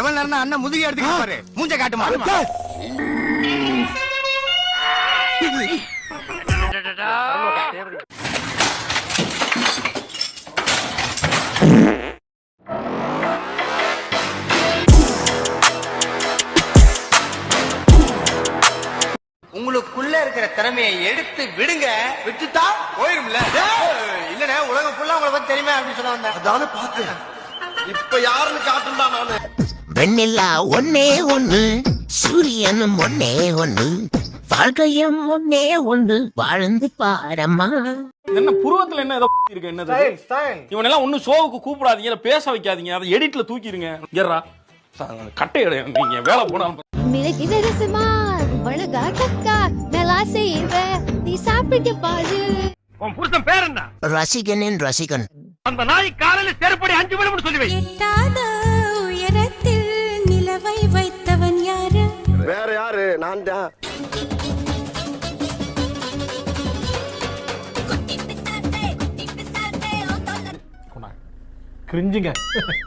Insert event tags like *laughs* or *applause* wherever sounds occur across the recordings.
எவ்வளவு நேரம் அண்ணன் முதுகி எடுத்துக்க பாரு மூஞ்ச காட்டுமா? உங்களுக்குள்ள இருக்கிற திறமையை எடுத்து விடுங்க. விட்டுட்டா போயிரும்ல. இல்லனே உலகம் ஃபுல்லா உங்களை பத்தி தெரியுமே அப்படின்னு சொல்ல வந்தேன். அதான பார்த்தேன். இப்ப யாருன்னு காட்டுண்டா நானு. வெண்ணிலா ஒன்னே ஒண்ணு சூரியனும் ஒன்னே ஒண்ணு வாழ்க்கையும் ஒன்னே ஒண்ணு வாழ்ந்து பாரம்மா. என்ன புருவத்துல என்ன ஏதோ *laughs* இருக்கு என்னது? இவனெல்லாம் ஒன்னும் ஷோவுக்கு கூப்பிடாதீங்க பேச வைக்காதீங்க அதை எடிட்ல தூக்கிடுங்க. ஏறா கட்டை நீங்க வேலை போனாலும் மிளகி நரசமா வழகா கக்கா நல்லா செய்வ நீ சாப்பிட்டு பாரு. உன் புருஷன் பேர் என்ன? ரசிகனின் ரசிகன். அந்த நாய் காலையில செருப்படி அஞ்சு மணி சொல்லி வை. கிரிஞ்சுங்க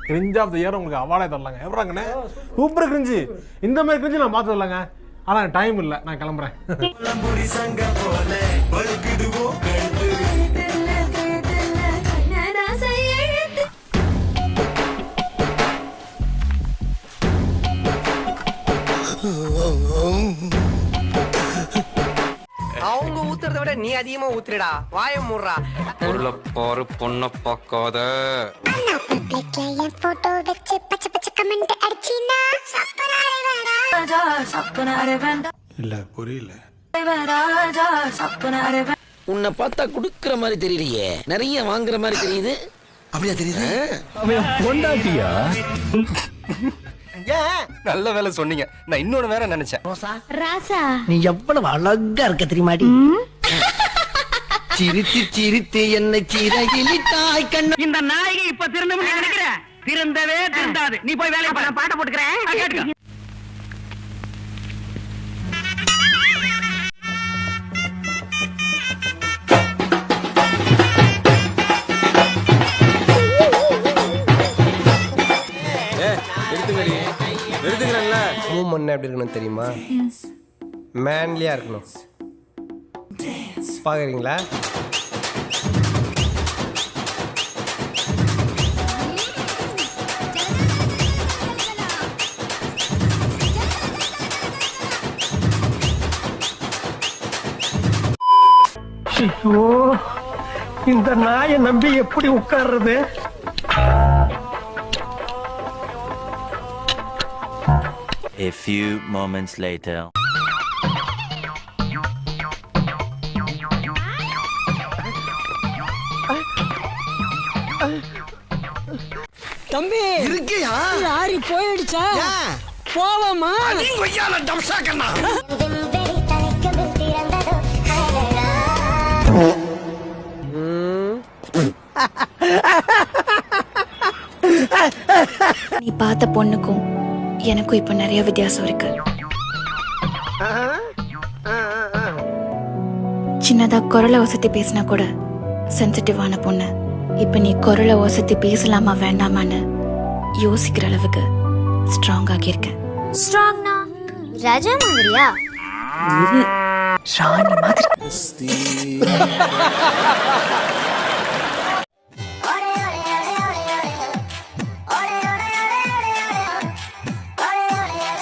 கிரிஞ்ச் ஆஃப் த இயர் உங்களுக்கு அவார்டே தரலாங்க. எவ்வளோங்கண்ணே சூப்பர் கிரிஞ்சு இந்த மாதிரி கிரிஞ்சு நான் பார்த்து தரலாங்க. ஆனால் டைம் இல்லை. நான் கிளம்புறேன். அதிகமா ஊத்துறடா. வாய மூடுறா. உள்ள பாரு பொண்ண பார்க்காத. போட்டோ வச்சு பச்சை பச்சை கமெண்ட் அடிச்சினா இல்ல புரியல. உன்னை பார்த்தா குடுக்கிற மாதிரி தெரியலையே. நிறைய வாங்குற மாதிரி தெரியுது. அப்படியா தெரியுது? நல்ல வேலை சொன்னீங்க. நான் இன்னொன்னு வேற நினைச்சேன். ராசா. நீ எவ்வளவு அழகா இருக்க தெரியுமாடி? சிரித்து சிரித்து என்னை சிறகிலிட்டாய் கண்ணு. இந்த நாயகி இப்ப திருந்தம் நினைக்கிற? திருந்தவே திருந்தாது. நீ போய் வேலையை பாரு. பாட்ட போட்டுக்கிறேன். பண்ண எப்படி இருக்கணும் தெரியுமா? மேன்லியா இருக்கணும். பாக்குறீங்களா இந்த நாயை நம்பி எப்படி உட்கார்றது A few moments later. இருக்கையா? லாரி போயிடுச்சா? போவோமா? கொய்யால டம்சா கண்ணா நீ பார்த்த பொண்ணுக்கும் எனக்கும் இப்ப நிறைய வித்தியாசம் இருக்கு. சின்னதா குரலை வசதி பேசினா கூட சென்சிட்டிவான பொண்ணு. இப்ப நீ குரலை வசதி பேசலாமா வேண்டாமான்னு யோசிக்கிற அளவுக்கு ஸ்ட்ராங் ஆகியிருக்க ஸ்ட்ராங்னா ராஜா மாதிரியா? ராணி மாதிரி.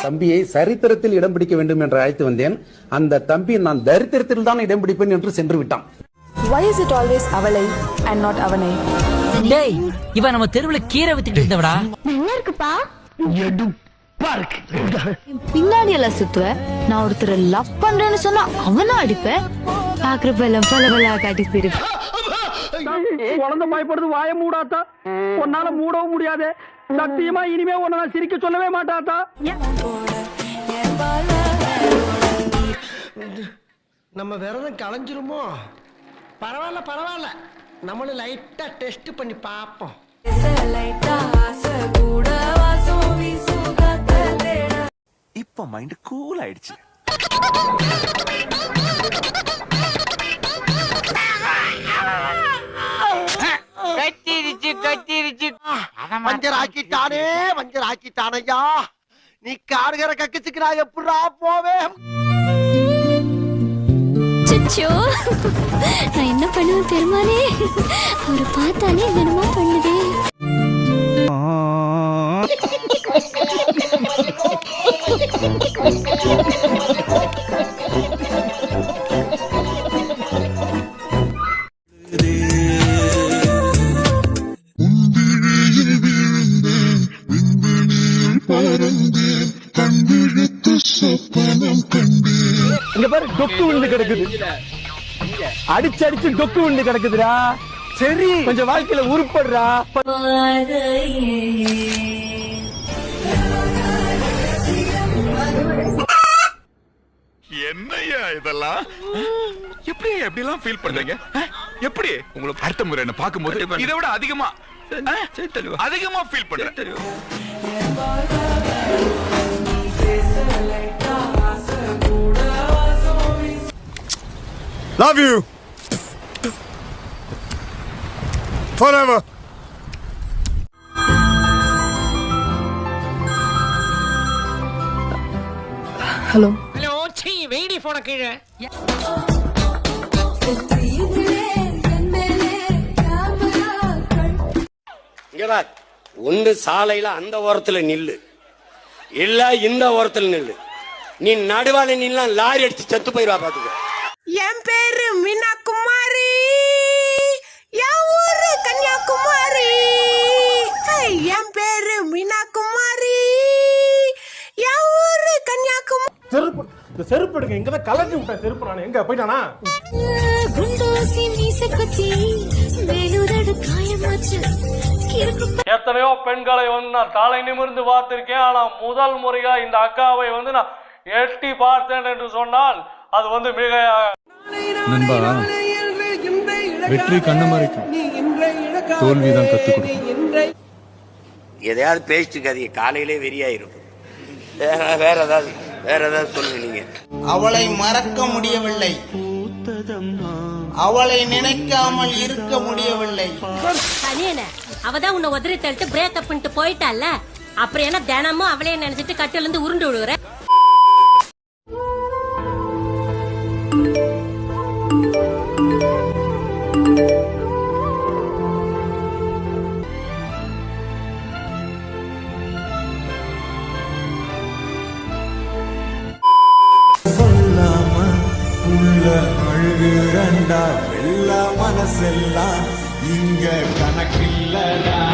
தம்பியை சரித்திரத்தில் இடம் பிடிக்க வேண்டும் என்று அழைத்து வந்தேன். அந்த தம்பி நான் தரித்திரத்தில் தான் இடம் பிடிப்பேன் என்று சென்று விட்டான். Why is it always அவளை and not அவனை? டேய் இவன் நம்ம தெருவுல கீரை வித்துக்கிட்டு இருந்தவடா. என்ன இருக்குப்பா? பின்னாடி எல்லாம் சுத்துவ. நான் ஒருத்தரை லவ் பண்றேன்னு சொன்னா அவனா அடிப்பேன் பாக்குறப்ப எல்லாம் பல பல காட்டி சிரிப்பு குழந்தை பயப்படுது வாய மூடாத்தா. உன்னால மூடவும் முடியாது. சத்தியமா இனிமே உன்னை நான் சிரிக்க சொல்லவே மாட்டாத்தா. நம்ம விரதம் களைஞ்சிருமோ பரவாயில்ல பரவாயில்ல. நம்மளும் லைட்டா டெஸ்ட் பண்ணி பார்ப்போம். இப்போ மைண்ட் கூல் ஆயிடுச்சு. கட்டிருச்சு கட்டிருச்சு. மஞ்சள் ஆக்கிட்டானே மஞ்சள் ஆக்கிட்டானையா நீ காடுகிற கக்கிச்சுக்கு நான் எப்படா போவேன்? அச்சோ நான் என்ன பண்ணுவேன் பெருமானே அவரை பார்த்தாலே என்னமா பண்ணுது பாரு டொக்கு விழுந்து கிடக்குது. அடிச்சு அடிச்சு டொக்கு விழுந்து கிடக்குதுடா. சரி. கொஞ்சம் வாழ்க்கையில உருப்படுறா. என்னையா இதெல்லாம்? எப்படி எப்படி எல்லாம் ஃபீல் பண்றீங்க? எப்படி? உங்களுக்கு அடுத்த முறை என்ன பார்க்கும்போது இதை விட அதிகமா? அதிகமா ஃபீல் பண்றேன். Love you forever. ஹலோ சீ வெயிடி போன கீழே. ஒண்ணு சாலையில அந்த ஓரத்துல நில்லு. இல்ல இந்த ஓரத்துல நில்லு. நீ நடுவால நின்னா லாரி அடிச்சு செத்து போயிருவா பாத்துக்க. என் பேரு மீனா குமாரி என் ஊரு கன்னியாகுமரி. என் பேரு மீனா குமாரி என் ஊரு கன்னியாகுமரி செருப்பு இந்த செருப்பு எடுங்க. இங்க தான் கலட்டி விட்டேன் செருப்பு நான். எங்க போயிட்டானா? குண்டோசி மீச குச்சி வேலுதடு காயமாச்சு. கிறுக்கு எத்தனையோ பெண்களை வந்து நான் தலை நிமிர்ந்து பார்த்திருக்கேன். ஆனா முதல் முறையா இந்த அக்காவை வந்து நான் எட்டி பார்த்தேன் என்று சொன்னால் அது வந்து மிக நண்பா வெற்றி கண்ண மறைக்கும் தோல்விதான் கத்து கொடுக்கும். எதையாவது பேசிட்டு இருக்காதீங்க. காலையிலே வெறியாயிரும் வேற வேற ஏதாவது வேற ஏதாவது சொல்லுங்க நீங்க. அவளை மறக்க முடியவில்லை. அவளை நினைக்காமல் இருக்க முடியவில்லை. அனியன அவதான் உன்னை உதறி தள்ளிட்டு பிரேக்கப் பண்ணிட்டு போயிட்டால அப்புறம் என்ன தினமும் அவளையே நினைச்சிட்டு கட்டில இருந்து உருண்டு விழுவுற வெள்ள மனசெல்லாம் இங்க கணக்கில்லடா.